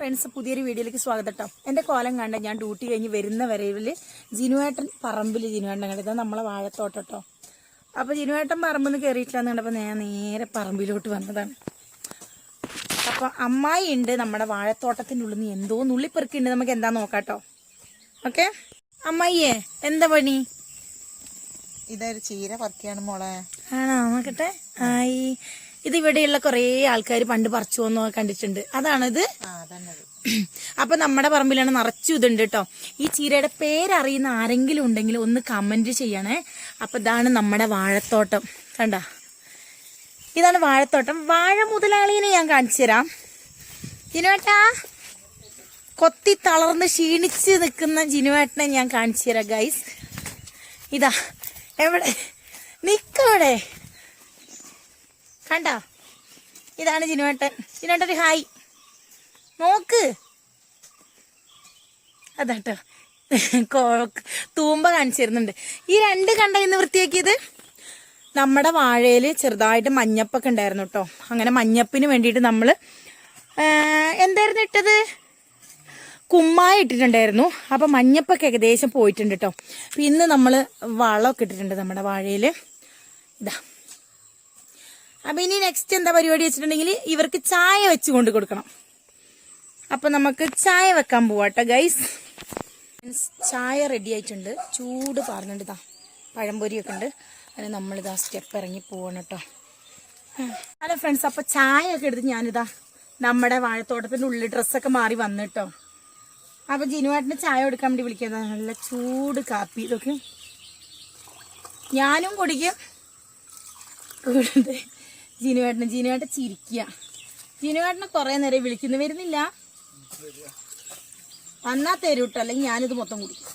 Friends പുതിയൊരു വീഡിയോയിലേക്ക് സ്വാഗതം കേട്ടോ എന്റെ കോലം കണ്ട ഞാൻ ഡ്യൂട്ടി കഴിഞ്ഞ് വരുന്ന വരവിൽ ജിനുവേട്ടൻ പറമ്പിൽ ജിനുവേട്ടൻ കണ്ടത് നമ്മളെ വാഴത്തോട്ടം കേട്ടോ അപ്പോൾ ജിനുവേട്ടൻ പറമ്പിൽ നിന്ന് കയറിയിട്ടില്ലെന്ന് കണ്ടപ്പോൾ ഞാൻ നേരെ പറമ്പിലോട്ട് വന്നതാണ്. അപ്പോൾ അമ്മായി ഉണ്ട് നമ്മുടെ വാഴത്തോട്ടത്തിന്റെ ഉള്ളിൽ നിന്ന് എന്തോ നുള്ളിപ്പെറുക്കി ഉണ്ട്. നമുക്ക് എന്താ നോക്കാട്ടോ ഓക്കെ? അമ്മായിയേ എന്താ പണി? ഇതൊരു ചീര പറക്കിയാണ് മോളെ. ആണോ? നോക്കട്ടെ. ആയി. ഇത് ഇവിടെയുള്ള കുറേ ആൾക്കാർ പണ്ട് പറിച്ചു വന്നോ കണ്ടിട്ടുണ്ട്. അതാണിത് അപ്പൊ നമ്മുടെ പറമ്പിലാണ് നിറച്ചു ഇതുണ്ട് കേട്ടോ ഈ ചീരയുടെ പേരറിയുന്ന ആരെങ്കിലും ഉണ്ടെങ്കിൽ ഒന്ന് കമന്റ് ചെയ്യണേ. അപ്പൊ ഇതാണ് നമ്മുടെ വാഴത്തോട്ടം. കണ്ട? ഇതാണ് വാഴത്തോട്ടം. വാഴ മുതലാളിനെ ഞാൻ കാണിച്ചു തരാം. ജിനുവേട്ടാ കൊത്തി തളർന്ന് ക്ഷീണിച്ച് നിൽക്കുന്ന ജിനുവേട്ടനെ ഞാൻ കാണിച്ചു തരാം ഗൈസ് ഇതാ എവിടെ? നിക്കവിടെ കണ്ട? ഇതാണ് ജിനുവേട്ടൻ. ജിനുവേട്ടൻ ഹായ്. നോക്ക്. അതാട്ടോ. തൂമ്പ കാണിച്ചു തരുന്നുണ്ട് ഈ രണ്ട് കണ്ട ഇന്ന് വൃത്തിയാക്കിയത്? നമ്മുടെ വാഴയിൽ ചെറുതായിട്ട് മഞ്ഞപ്പൊക്കെ ഉണ്ടായിരുന്നു കേട്ടോ അങ്ങനെ മഞ്ഞപ്പിന് വേണ്ടിയിട്ട് നമ്മൾ എന്തായിരുന്നു ഇട്ടത്? കുമ്മായ ഇട്ടിട്ടുണ്ടായിരുന്നു. അപ്പം മഞ്ഞപ്പൊക്കെ ഏകദേശം പോയിട്ടുണ്ട് കേട്ടോ ഇന്ന് നമ്മൾ വളമൊക്കെ ഇട്ടിട്ടുണ്ട് നമ്മുടെ വാഴയിൽ ഇതാ. അപ്പൊ ഇനി നെക്സ്റ്റ് എന്താ പരിപാടി വെച്ചിട്ടുണ്ടെങ്കിൽ ഇവർക്ക് ചായ വെച്ച് കൊണ്ട് കൊടുക്കണം. അപ്പൊ നമുക്ക് ചായ വെക്കാൻ പോവാട്ടോ ഗൈസ് ചായ റെഡി ആയിട്ടുണ്ട്. ചൂട് പാർന്നുണ്ട് ഇതാ പഴംപൊരിയൊക്കെ ഉണ്ട്. അതിന് നമ്മളിതാ സ്റ്റെപ്പ് ഇറങ്ങി പോവാണ് കേട്ടോ ഹലോ ഫ്രണ്ട്സ് അപ്പൊ ചായ ഒക്കെ എടുത്ത് ഞാനിതാ നമ്മുടെ വാഴത്തോട്ടത്തിന്റെ ഉള്ളിൽ ഡ്രസ്സൊക്കെ മാറി വന്നു കേട്ടോ അപ്പൊ ജിനുവാട്ടിന് ചായ കൊടുക്കാൻ വേണ്ടി വിളിക്കുന്നത് നല്ല ചൂട് കാപ്പി. ഇതൊക്കെ ഞാനും കുടിക്കും. കൂടെ ജിനുവേട്ടന് ജിനുവേട്ടൻ ചിരിക്കുക ജീനുവേട്ടനെ കുറെ നേരം വിളിക്കുന്നു. വരുന്നില്ല? വന്നാ തരൂട്ടോ. അല്ലെങ്കിൽ ഞാനിത് മൊത്തം കുടിക്കും.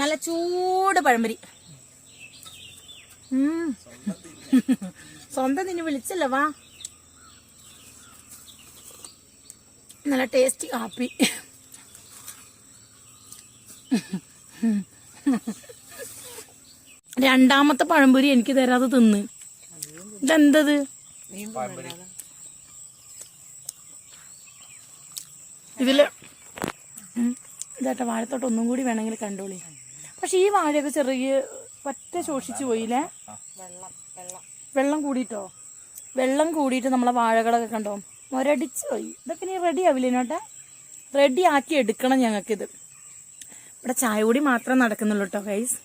നല്ല ചൂട് പഴംപരി. സ്വന്തം നിന്നെ വിളിച്ചല്ലോ വാ. നല്ല ടേസ്റ്റി കാപ്പി. രണ്ടാമത്തെ പഴംപൊരി എനിക്ക് തരാതെ തിന്ന്. ഇതെന്തത്? ഇതിൽ ഇതേട്ടാ വാഴത്തോട്ട് ഒന്നും കൂടി വേണമെങ്കിൽ കണ്ടോളി. പക്ഷെ ഈ വാഴയൊക്കെ ചെറിയ പറ്റ ശോഷിച്ചു പോയില്ലേ? വെള്ളം കൂടിയിട്ടോ? വെള്ളം കൂടിയിട്ട് നമ്മളെ വാഴകളൊക്കെ കണ്ടോ? മുരടിച്ച് പോയി. ഇതൊക്കെ ഇനി റെഡി ആവില്ലേ നോട്ടെ? റെഡി ആക്കി എടുക്കണം ഞങ്ങൾക്കിത് ഇവിടെ ചായ കൂടി മാത്രം നടക്കുന്നുള്ളൂ കേട്ടോ ഗൈസ്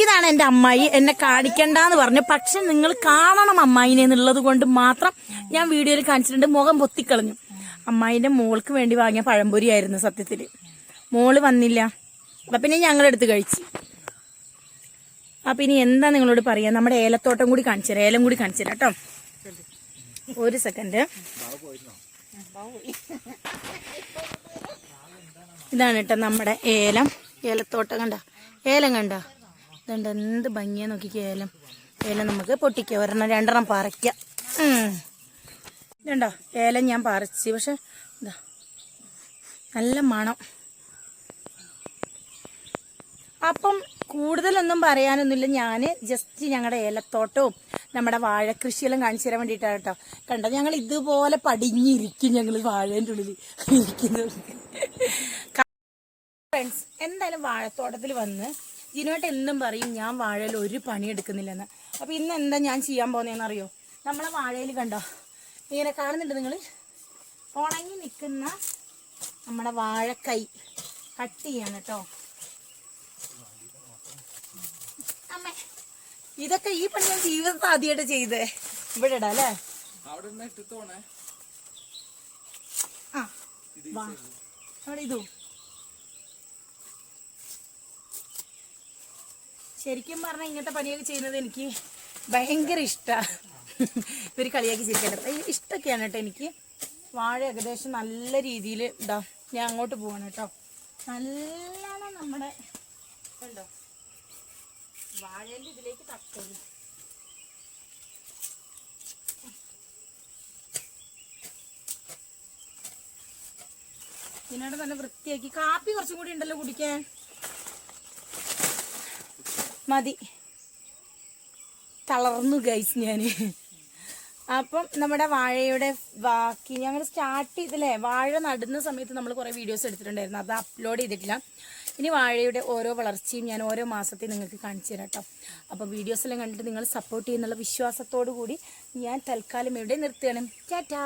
ഇതാണ് എന്റെ അമ്മായി. എന്നെ കാണിക്കണ്ടെന്ന് പറഞ്ഞു. പക്ഷെ നിങ്ങൾ കാണണം അമ്മായിനെ എന്നുള്ളത് കൊണ്ട് മാത്രം ഞാൻ വീഡിയോയിൽ കാണിച്ചിട്ടുണ്ട്. മുഖം പൊത്തിക്കളഞ്ഞു. അമ്മായിന്റെ മോൾക്ക് വേണ്ടി വാങ്ങിയ പഴംപൊരി ആയിരുന്നു സത്യത്തിൽ. മോൾ വന്നില്ല. അപ്പൊ പിന്നെ ഞങ്ങളെടുത്ത് കഴിച്ചു. അപ്പൊ ഇനി എന്താ നിങ്ങളോട് പറയാ? നമ്മുടെ ഏലത്തോട്ടം കൂടി കാണിച്ചു തരാം. ഏലം കൂടി കാണിച്ചു തരാം കേട്ടോ. ഒരു സെക്കൻഡ്. ഇതാണ് കേട്ടോ നമ്മുടെ ഏലം. ഏലത്തോട്ടം കണ്ട? ഏലം കണ്ട? ഇതുണ്ട് എന്ത് ഭംഗിയാ നോക്കിക്കോ ഏലം നമുക്ക് പൊട്ടിക്കുക ഒരെണ്ണം രണ്ടെണ്ണം പറിക്കാം. ഇതുണ്ടോ? ഏലം ഞാൻ പറിച്ച് പക്ഷെ ഇതാ നല്ല മണം. അപ്പം കൂടുതലൊന്നും പറയാനൊന്നുമില്ല. ഞാൻ ജസ്റ്റ് ഞങ്ങളുടെ ഏലത്തോട്ടവും നമ്മുടെ വാഴക്കൃഷിയെല്ലാം കാണിച്ചു തരാൻ വേണ്ടിയിട്ടാണ് കേട്ടോ. കണ്ടോ? ഞങ്ങൾ ഇതുപോലെ പടിഞ്ഞിരിക്കും ഞങ്ങൾ വാഴേന്റെ ഉള്ളിൽ ഇരിക്കുന്നത്. ഫ്രണ്ട്സ് എന്തായാലും വാഴത്തോട്ടത്തിൽ വന്ന് ജിനോട്ട് എന്നും പറയും ഞാൻ വാഴയിൽ ഒരു പണി എടുക്കുന്നില്ലെന്ന്. അപ്പൊ ഇന്ന് എന്താ ഞാൻ ചെയ്യാൻ പോകുന്നതെന്ന് അറിയോ നമ്മളെ വാഴയിൽ കണ്ടോ? ഇങ്ങനെ കാണുന്നുണ്ട് നിങ്ങൾ ഉണങ്ങി നിൽക്കുന്ന നമ്മുടെ വാഴക്കൈ കട്ട് ചെയ്യാണ് കേട്ടോ. അമ്മ ഇതൊക്കെ ഈ പണി ഞാൻ ജീവിതത്തിൽ ആദ്യമായിട്ട് ചെയ്തേ. ഇവിടെ ഇടാല്ലേ അല്ലേ? ആ അവിടെ ഇതോ ശരിക്കും പറഞ്ഞാൽ ഇങ്ങനത്തെ പണിയൊക്കെ ചെയ്യുന്നത് എനിക്ക് ഭയങ്കര ഇഷ്ടമാണ് ഇവർ കളിയാക്കി ചിരിക്കട്ടെ ഇഷ്ടമൊക്കെയാണ് കേട്ടോ എനിക്ക്. വാഴ ഏകദേശം നല്ല രീതിയിൽ ഇതാ ഞാൻ അങ്ങോട്ട് പോവാണ് കേട്ടോ. നല്ലോണം നമ്മുടെ ഉണ്ടോ വാഴേന്റെ ഇതിലേക്ക് തട്ടുള്ളൂ ഇതിനോട് നല്ല വൃത്തിയാക്കി. കാപ്പി കുറച്ചും കൂടി ഉണ്ടല്ലോ കുടിക്കാൻ. മതി. തളർന്നു ഗൈസ് ഞാൻ അപ്പം നമ്മുടെ വാഴയുടെ ബാക്കി ഞങ്ങൾ സ്റ്റാർട്ട് ചെയ്തില്ലേ? വാഴ നടുന്ന സമയത്ത് നമ്മൾ കുറേ വീഡിയോസ് എടുത്തിട്ടുണ്ടായിരുന്നു. അത് അപ്ലോഡ് ചെയ്തിട്ടില്ല. ഇനി വാഴയുടെ ഓരോ വളർച്ചയും ഞാൻ ഓരോ മാസത്തിൽ നിങ്ങൾക്ക് കാണിച്ചു തരാം കേട്ടോ അപ്പോൾ വീഡിയോസ് എല്ലാം കണ്ടിട്ട് നിങ്ങൾ സപ്പോർട്ട് ചെയ്യുന്നുള്ള വിശ്വാസത്തോടു കൂടി ഞാൻ തൽക്കാലം ഇവിടെ നിർത്തുകയാണ്. ടാറ്റാ!